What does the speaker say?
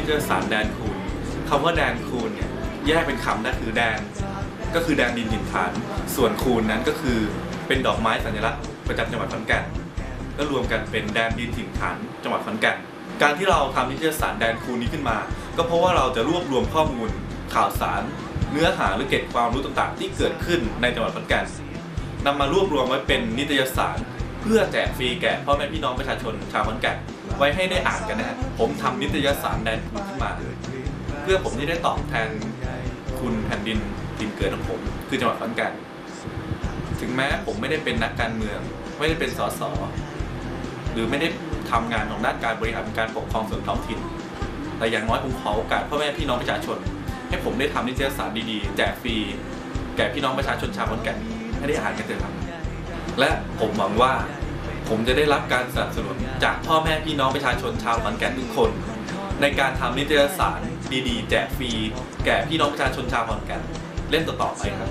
นิตยสารแดนคูณคำว่าแดนคูณเนี่ยแยกเป็นคำนะคือแดนก็คือแดนดินถิ่นฐาน ส่วนคูณนั้นก็คือเป็นดอกไม้สัญลักษณ์ประจำจังหวัดขอนแก่นก็รวมกันเป็นแดนดินถิ่นฐานจังหวัดขอนแก่นการที่เราทำนิตยสารแดนคูณนี้ขึ้นมา ก็เพราะว่าเราจะรวบรวมข้อมูลข่าวสาร เนื้อหาหรือเกร็ดความรู้ต่างๆ ที่เกิดขึ้นในจังหวัดขอนแก่นนำมารวบรวมไว้เป็นนิตยสาร เพื่อแจกฟรีแก่พ่อแม่พี่น้องประชาชนชาวขอนแก่น ไว้ให้ได้อ่านกันนะ ผมทำนิตยสารแดนคูณขึ้นมาเพื่อผมที่ได้ตอบแทนคุณแผ่นดินดินเกิดของผม คือจังหวัดขอนแก่นถึงแม้ผมไม่ได้เป็นนักการเมือง ไม่ได้เป็นสสหรือไม่ได้ทำงานของด้านการบริหารการปกครองส่วนท้องถิ่น แต่อย่างน้อยผมขอโอกาสพ่อแม่พี่น้องประชาชน ให้ผมได้ทำนิตยสารดีๆ แจกฟรีแก่พี่น้องประชาชนชาวขอนแก่นให้ได้อ่านกันเถอะครับและผมหวังว่า ผมจะได้รับการสนับสนุนจากพ่อแม่พี่น้องประชาชนชาวขอนแก่นทุกคน ในการทำนิตยสารดีๆ แจกฟรี แก่พี่น้องประชาชนชาวขอนแก่นเล่นต่อๆไปครับ